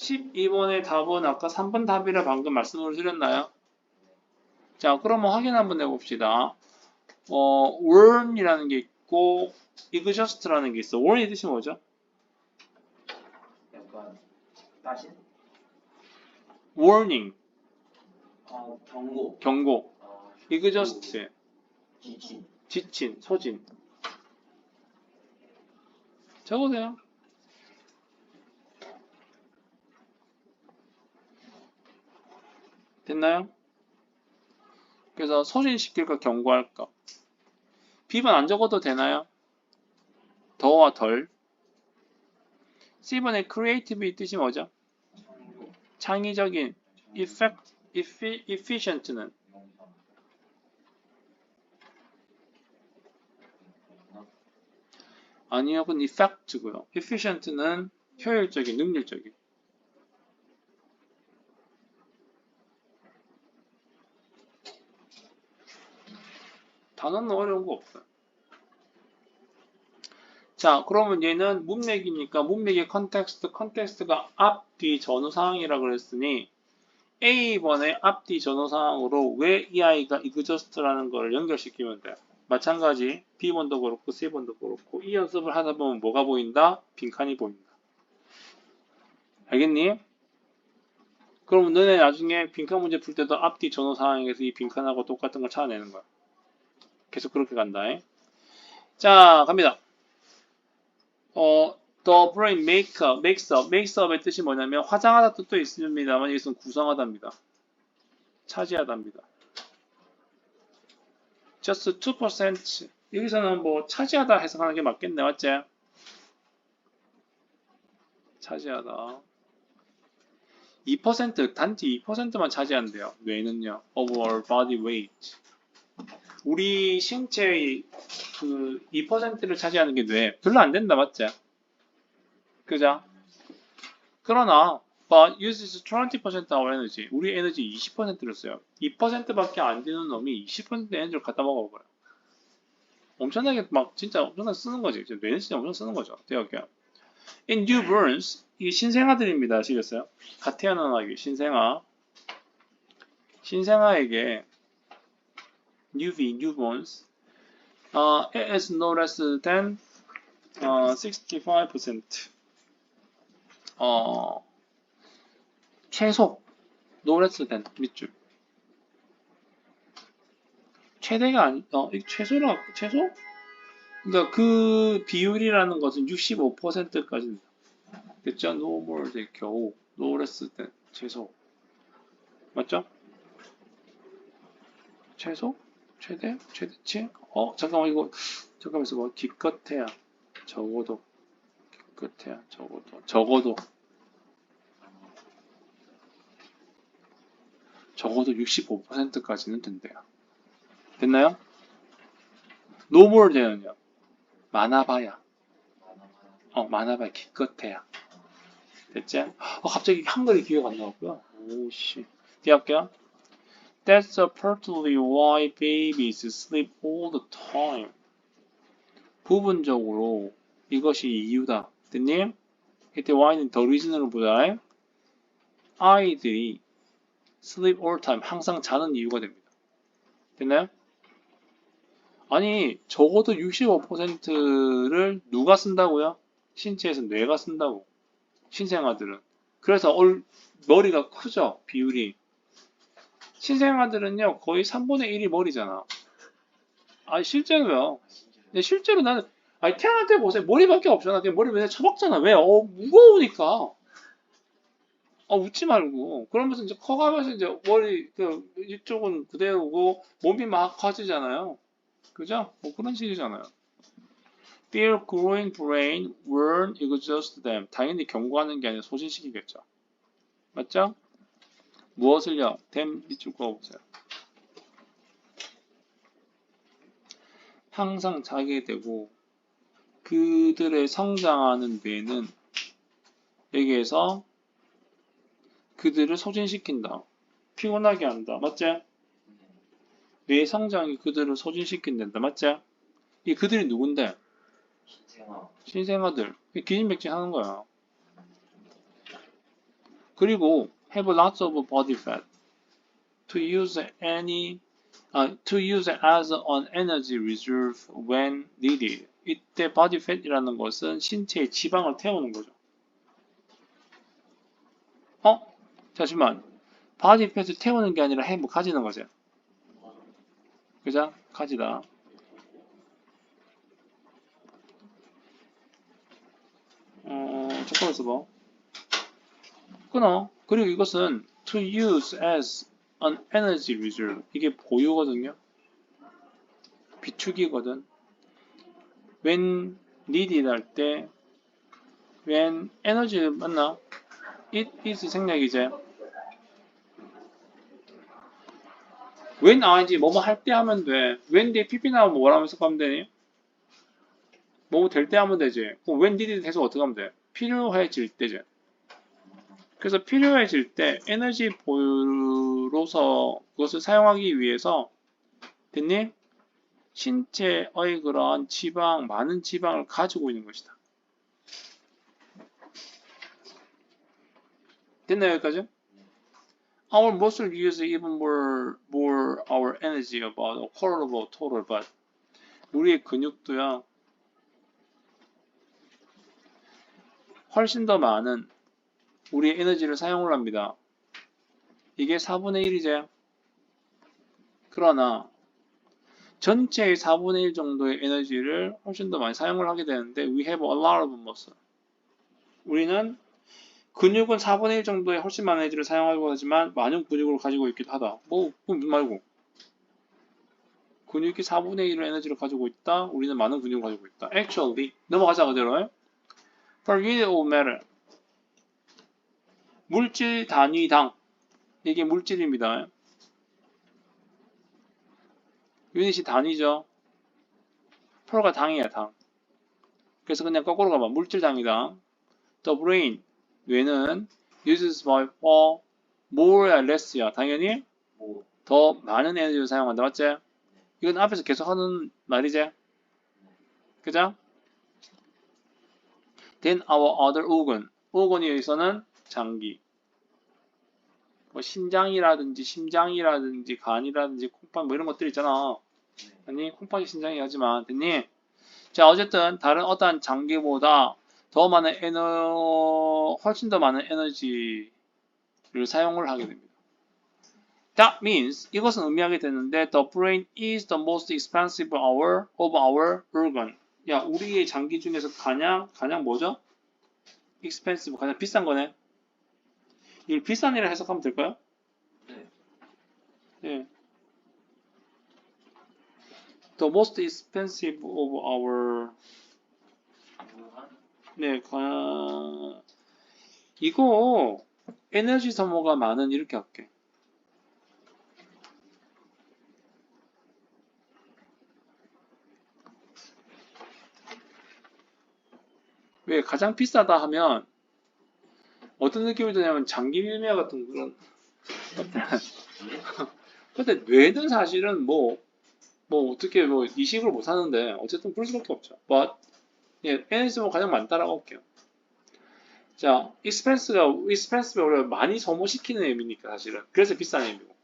12번의 답은 아까 3번 답이라 방금 말씀을 드렸나요? 자, 그러면 확인 한번 해봅시다. 어, warn이라는 게 있고, exhaust라는 게 있어. warn의 뜻이 뭐죠? 약간 따신? warning, 아 경고. 경고. 아, exhaust, 지침. 지친, 소진. 적으세요. 됐나요? 그래서 소진시킬까 경고할까? B번 안 적어도 되나요? 더와 덜. C번의 creative의 뜻이 뭐죠? 창의적인, effect, effi- efficient는. 아니요, 그건 effect고요. efficient는 효율적인, 능률적인. 단어는 어려운 거 없어요. 자, 그러면 얘는 문맥이니까 문맥의 컨텍스트, 컨텍스트가 앞, 뒤, 전후 상황이라 그랬으니 A번의 앞, 뒤, 전후 상황으로 왜 이 아이가 exhaust라는 걸 연결시키면 돼요. 마찬가지 B번도 그렇고 C번도 그렇고 이 연습을 하다 보면 뭐가 보인다? 빈칸이 보인다. 알겠니? 그럼 너네 나중에 빈칸 문제 풀 때도 앞뒤 전후 상황에서 이 빈칸하고 똑같은 걸 찾아내는 거야. 계속 그렇게 간다. 잉? 자, 갑니다. 어, the brain make up, makes up, makes up의 뜻이 뭐냐면 화장하다 뜻도 있습니다만 여기서는 구성하다입니다. 차지하다입니다. just 2% 여기서는 뭐 차지하다 해석하는 게 맞겠네 맞지? 차지하다 2% 단지 2%만 차지한대요 뇌는요 of our body weight 우리 신체의 그 2%를 차지하는 게 뇌 별로 안 된다 맞지? 그죠? 그러나 but uses 20% our energy. 우리 에너지 20%를 써요. 2%밖에 안 되는 놈이 20% 에너지를 갖다 먹어버려. 엄청나게 막 진짜 엄청나게 쓰는 거지. 뇌는 진짜 엄청 쓰는 거죠. 대학교. In newborns 이게 신생아들입니다. 아시겠어요? 갓 태어난 아기 신생아. 신생아에게 newbie, newborns uh, it is no less than uh, 65% 어, 최소 no less than 밑줄 최대가 아니 어이 최소라 최소 그러니까 그 비율이라는 것은 65%까지입니다. 됐죠? no more than 겨우 no less than 최소 맞죠? 최소 최대 최대치 어 잠깐만 이거 잠깐만 있어봐 기껏해야 적어도 기껏해야 적어도 적어도 적어도 65%까지는 된대요. 됐나요? 노멀 되는요. 많아봐야. 어, 많아봐야 기껏해야. 됐지? 어, 갑자기 한글이 기억 안 나왔고요. 오씨. 뒤할게요. That's partly why babies sleep all the time. 부분적으로 이것이 이유다. 됐니? 이때 why는 더 reason으로 보자. 아이들이 sleep all time 항상 자는 이유가 됩니다. 됐나요? 아니 적어도 65%를 누가 쓴다고요? 신체에서 뇌가 쓴다고 신생아들은 그래서 얼, 머리가 크죠 비율이 신생아들은요 거의 3분의 1이 머리잖아 아니 실제로요 근데 실제로 나는 아니 태어날 때 보세요 머리밖에 없잖아 머리 맨날 처박잖아 왜? 어 무거우니까 아, 웃지 말고. 그러면서 이제 커가면서 이제 머리, 그, 이쪽은 그대로고, 몸이 막 커지잖아요. 그죠? 뭐 그런 식이잖아요. Fear growing brain warn exhaust them. 당연히 경고하는 게 아니라 소진시키겠죠. 맞죠? 무엇을요? them 밑줄 그어보세요. 항상 자게 되고, 그들의 성장하는 뇌는 여기에서 그들을 소진시킨다. 피곤하게 한다. 맞지? 뇌 성장이 그들을 소진시킨다. 맞지? 이 그들이 누군데? 신생아. 신생아들. 기진맥진 하는 거야. 그리고 have lots of body fat to use any 아, to use as an energy reserve when needed. 이때 body fat이라는 것은 신체에 지방을 태우는 거죠. 어? 잠시만. body fat을 태우는 게 아니라 have 가지는 거죠. 그죠? 가지다. 어, 잠깐만 있어봐. 끊어. 그리고 이것은 to use as an energy reserve. 이게 보유거든요. 비축이거든. when needed 할 때, when energy 맞나? it is 생략이제. when ing 뭐뭐 할 때 하면 돼. when 뒤에 pp 나오면 뭐라고 해석하면 되니? 뭐뭐 될 때 하면 되지. 그럼 when needed 해석 어떻게 하면 돼? 필요해질 때지. 그래서 필요해질 때 에너지 보유로서 그것을 사용하기 위해서 됐니? 신체의 그러한 지방, 많은 지방을 가지고 있는 것이다. 됐나요 여기까지? Our muscle use even more, more our energy about a quarter of our total, but 우리의 근육도야 훨씬 더 많은 우리의 에너지를 사용을 합니다. 이게 4분의 1이제. 그러나 전체의 4분의 1 정도의 에너지를 훨씬 더 많이 사용을 하게 되는데 we have a lot of muscle. 우리는 근육은 4분의 1 정도의 훨씬 많은 에너지를 사용하고 하지만 많은 근육을 가지고 있기도 하다. 뭐, 그건 말고. 근육이 4분의 1의 에너지를 가지고 있다. 우리는 많은 근육을 가지고 있다. Actually, 넘어가자 그대로. Per unit of matter. 물질 단위당. 이게 물질입니다. 유닛이 단위죠. 펄가 당이야, 당. 그래서 그냥 거꾸로 가봐. 물질 당이당. The brain. 뇌는 uses by for more or less야. 당연히 뭐, 더 많은 에너지를 사용한다. 맞지? 이건 앞에서 계속 하는 말이지? 그죠? Then our other organ. organ에 의해서는 장기. 뭐 신장이라든지 심장이라든지 간이라든지 콩팥 뭐 이런 것들 있잖아. 아니 콩팥이 신장이 하지만 됐니? 자 어쨌든 다른 어떠한 장기보다 더 많은 에너 훨씬 더 많은 에너지를 사용을 하게 됩니다. That means 이것은 의미하게 되는데 the brain is the most expensive our of our organ. 야 우리의 장기 중에서 가장 가장 뭐죠? expensive 가장 비싼 거네. 이걸 비싼 이라 해석하면 될까요? 네. 예. The most expensive of our 네, 가... 이거 에너지 소모가 많은 이렇게 할게. 왜 가장 비싸다 하면 어떤 느낌이 드냐면 장기 밀매와 같은 그런 근데 뇌는 사실은 뭐 뭐 어떻게 뭐 이식을 못 하는데 어쨌든 그럴 수밖에 없죠. But 예, 소모가 가장 많다라고 할게요. 자, expense가 expense가 우리가 많이 소모시키는 의미니까 사실은 그래서 비싼 의미고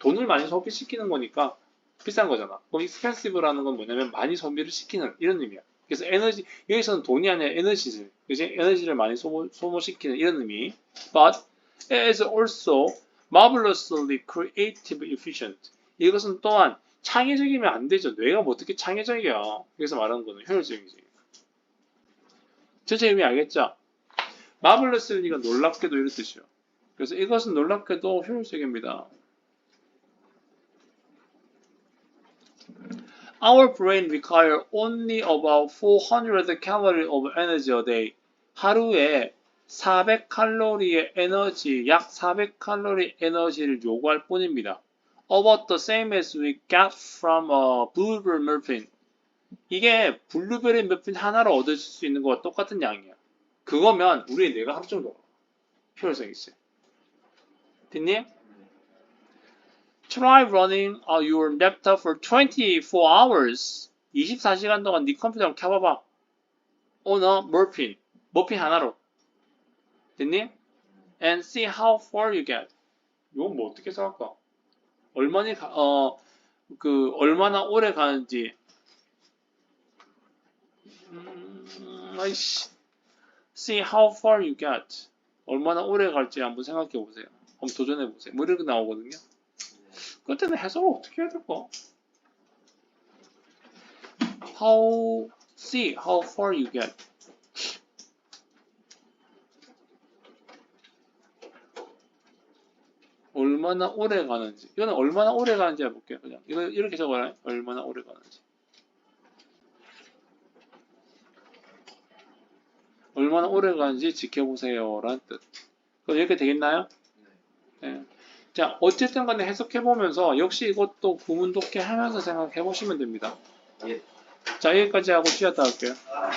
돈을 많이 소비시키는 거니까 비싼 거잖아. 그럼 expensive라는 건 뭐냐면 많이 소비를 시키는 이런 의미야. 그래서 에너지 여기서는 돈이 아니라 에너지를 그지 에너지를 많이 소모, 소모시키는 이런 의미. But it is also marvelously creative efficient. 이것은 또한 창의적이면 안 되죠. 뇌가 뭐 어떻게 창의적이야. 여기서 말하는 거는 효율적이지. 전체 의미 알겠죠? marvelous는 이건 놀랍게도 이런 뜻이요. 그래서 이것은 놀랍게도 효율적입니다. Our brain require only about 400 calories of energy a day. 하루에 400칼로리의 에너지, 약 400칼로리 에너지를 요구할 뿐입니다. About the same as we get from a blueberry muffin. 이게 블루베리 머핀 하나로 얻을 수 있는 거와 똑같은 양이야. 그거면 우리 뇌가 하루 정도 효율성 있어. 됐니? Try running uh, your laptop for 24 hours. 24시간 동안 네 컴퓨터를 켜봐봐. on a morphine. 머핀 하나로. 됐니? and see how far you get. 이건 뭐 어떻게 써갈까? 얼마나 가, 어, 그 얼마나 오래 가는지. 음, 아이씨. See how far you get. 얼마나 오래 갈지 한번 생각해 보세요. 한번 도전해 보세요. 뭐 이렇게 나오거든요. 네. 그때는 해석을 어떻게 해야 될까? How see how far you get. 얼마나 오래 가는지. 이거는 얼마나 오래 가는지 해볼게요. 그냥 이거 이렇게 적어라. 얼마나 오래 가는지. 얼마나 오래 가는지 지켜보세요라는 뜻. 그럼 이렇게 되겠나요? 네. 네. 자, 어쨌든 간에 해석해 보면서 역시 이것도 구문 독해 하면서 생각해 보시면 됩니다. 예. 자, 여기까지 하고 쉬었다 할게요.